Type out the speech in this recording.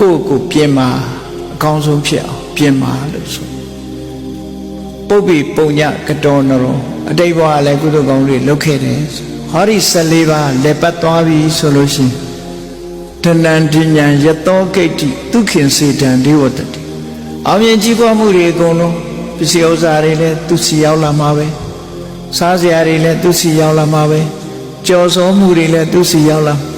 ကိုယ့်ကိုပြင်မာအကောင်းဆုံးဖြစ်အောင်ပြင်မာလို့ဆိုပုပ္ပိပုံညကတော်နရောအတိတ်ဘဝလည်းကုသိုလ်ကောင်းတွေလုပ်ခဲ့တယ်ဆိုဟောဒီ14ပါးလက်ပတ်သွားပြီဆိုလို့ရှိရင်တဏ္ဍဉ္ဉံယတောဂိတ်တိဒုခင်စေတံဒေဝတတိအောင်မြင်ကြီးပွားမှုတွေအကုန်လုံးပစ္စည်းဥစ္စာတွေလည်းသူစီရောက်လာမှာပဲစားစရာတွေလည်းသူစီရောက်လာမှာပဲကြော်စောမှုတွေလည်းသူစီရောက်လာမှာ